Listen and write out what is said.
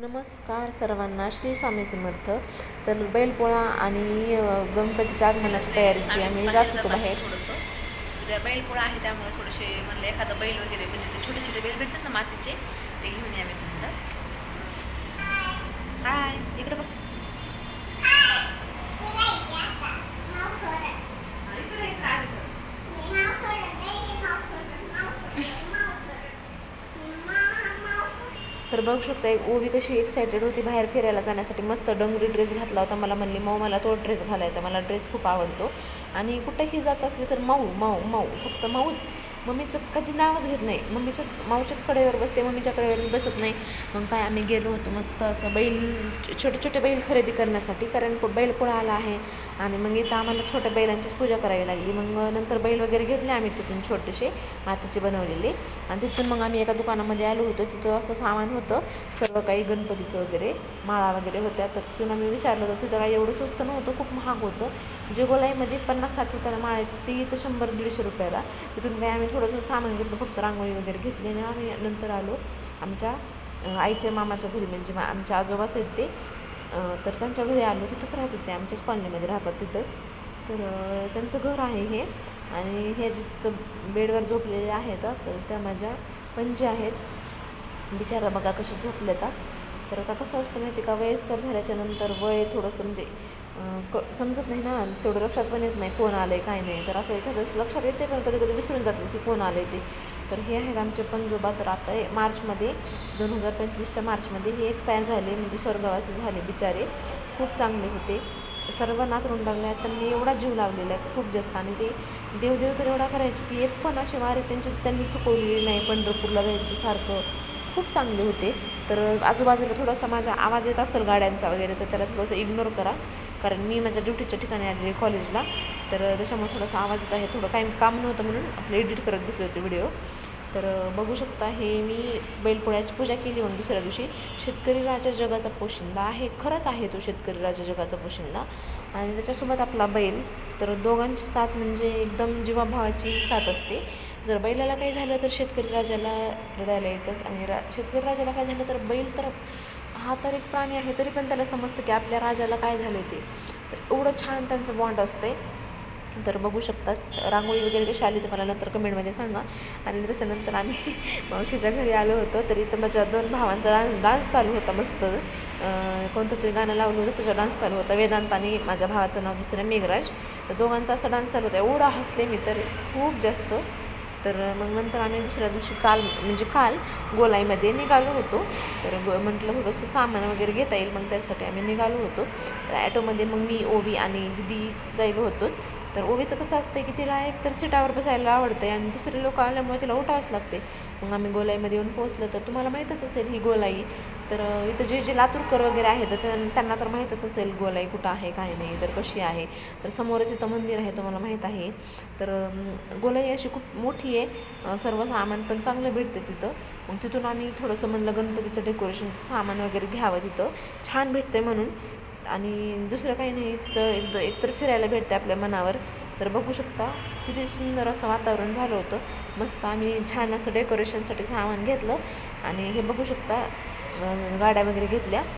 नमस्कार सर्वांना श्री स्वामी समर्थ. तर बैलपोळा आणि गणपतीच्या आगमनाची तयारीची आम्ही जात होतो बाहेर. थोडंसं उद्या बैलपोळा आहे त्यामुळे थोडेसे म्हणलं एखादं बैल वगैरे म्हणजे ते छोटे छोटे बैल भेटतात ना मातीचे ते घेऊन यावे म्हणलं हाय इकडे बघ तर बघू शकता एक ओवी कशी एक्सायटेड होती बाहेर फिरायला जाण्यासाठी. मस्त डोंगरी ड्रेस घातला होता. मला म्हणली माऊ मला तो ड्रेस घालायचा. मला ड्रेस खूप आवडतो. आणि कुठेही जात असले तर माऊ माऊ माऊ. फक्त माऊच. मम्मीचं कधी नावच घेत नाही. मम्मीच्याच माऊच्याच कडेवर बसते. मम्मीच्या कडेवर मी बसत नाही. मग काय आम्ही गेलो होतो मस्त असं बैल छोटे छोटे बैल खरेदी करण्यासाठी. कारण बैल पोळा आला आहे? आणि मग इथं आम्हाला छोट्या बैलांचीच पूजा करावी लागली. मग नंतर बैल वगैरे घेतले आम्ही तिथून छोटेसे मातीचे बनवलेले. आणि तिथून मग आम्ही एका दुकानामध्ये आलो होतो. तिथं असं सामान होतं. सर्व काही गणपतीचं वगैरे माळा वगैरे होत्या. तर तिथून आम्ही विचारलं होतं तिथं काही एवढं स्वस्त नव्हतं खूप महाग होतं. जे गोलाईमध्ये पन्नास साठ रुपयाला माळ येते ती इथं शंभर दीडशे रुपयाला. तिथून काही आम्ही थोडंसं सामान घेतलं फक्त रांगोळी वगैरे घेतली. आणि आम्ही नंतर आलो आमच्या आईच्या मामाच्या घरी. म्हणजे मा आमच्या आजोबाच आहेत ते. तर त्यांच्या घरी आलो तिथंच राहतात ते आमच्याच कॉलनीमध्ये राहतात तिथंच. तर त्यांचं घर आहे हे. आणि हे जे तिथं बेडवर झोपलेले आहेत तर त्या माझ्या पणजी आहेत. बिचारा बघा कसे झोपले तर तर आता कसं असतं माहिती का वयस्कर झाल्याच्यानंतर वय थोडंसं म्हणजे क समजत नाही ना तेवढं लक्षात पण येत नाही कोण आलं आहे काय नाही. तर असं एखाद्या लक्षात येते पण कधी कधी विसरून जातं की कोण आलं आहे ते. तर हे आहेत आमचे पणजोबा तर आता मार्चमध्ये दोन हजार पंचवीसच्या मार्चमध्ये हे एक्सपायर झाले म्हणजे स्वर्गवासी झाले बिचारे. खूप चांगले होते. सर्व नातरुंडाला आहेत. त्यांनी एवढा जीव लावलेला आहे खूप जास्त. आणि ते देवदेव तर एवढा करायचे की एक पण असे वारे त्यांची त्यांनी चुकवलेली नाही पंढरपूरला जायचे सारखं. खूप चांगले होते. तर आजूबाजूला थोडासा माझा आवाज येत असेल गाड्यांचा वगैरे तर त्याला थोडंसं इग्नोर करा. कारण मी माझ्या ड्युटीच्या ठिकाणी आलेली कॉलेजला तर त्याच्यामुळे थोडासा आवाज येत आहे थोडं काय काम नव्हतं म्हणून आपलं एडिट करत बसले होते व्हिडिओ तर बघू शकता हे मी बैलपोळ्याची पूजा केली म्हणून दुसऱ्या दिवशी. शेतकरी राजा जगाचा पोशिंदा आहे खरंच आहे तो शेतकरी राजा जगाचा पोशिंदा. आणि त्याच्यासोबत आपला बैल. तर दोघांची साथ म्हणजे एकदम जीवाभावाची साथ असते. जर बैलाला काही झालं तर शेतकरी राजाला रडायला येतच. आणि रा शेतकरी राजाला काय झालं तर बैल तर हा तर एक प्राणी आहे तरी पण त्याला समजतं की आपल्या राजाला काय झालं ते. तर एवढं छान त्यांचं बॉन्ड असते तर बघू शकता रांगोळी वगैरे कशी आली तर मला नंतर कमेंटमध्ये सांगा. आणि त्याच्यानंतर आम्ही मावशीच्या घरी आलो होतो. तरी तर माझ्या दोन भावांचा डान्स डान्स चालू होता मस्त. कोणतं तरी गाणं लावलं होतं त्याचा डान्स चालू होता. वेदांत आणि माझ्या भावाचं नाव दुसरं मेघराज. तर दोघांचा असा डान्स चालू होता. एवढा हसले मी तर खूप जास्त. तर मग नंतर आम्ही दुसऱ्या दिवशी काल म्हणजे काल गोलाईमध्ये निघालो होतो. तर गो म्हटलं थोडंसं सामान वगैरे घेता येईल मग त्यासाठी आम्ही निघालो होतो. तर ॲटोमध्ये मग मी ओवी आणि दिदीच जायलो होतो. तर ओवीचं कसं असतं की तिला एक तर सीटावर बसायला आवडते आणि दुसरे लोक आल्यामुळे तिला उठावंच लागते मग आम्ही गोलाईमध्ये येऊन पोहोचलो तर तुम्हाला माहीतच असेल ही गोलाई. तर इथं जे जे लातूरकर वगैरे आहेत तर त्यां- त्यांना तर माहीतच असेल गोलाई कुठं आहे काय नाही तर कशी आहे. तर समोरच इथं मंदिर आहे तुम्हाला माहीत आहे. तर गोलाई अशी खूप मोठी आहे सर्व सामान पण चांगलं भेटतं तिथं. मग तिथून आम्ही थोडंसं म्हणलं गणपतीचं डेकोरेशनचं सामान वगैरे घ्यावं तिथं. छान भेटते म्हणून. आणि दुसरं काही नाही तर एकदा एकतर फिरायला भेटते आपल्या मनावर. तर बघू शकता किती सुंदर असं वातावरण झालं होतं. मस्त आम्ही छान असं डेकोरेशनसाठी सामान घेतलं. आणि हे बघू शकता गाड्या वगैरे घेतल्या.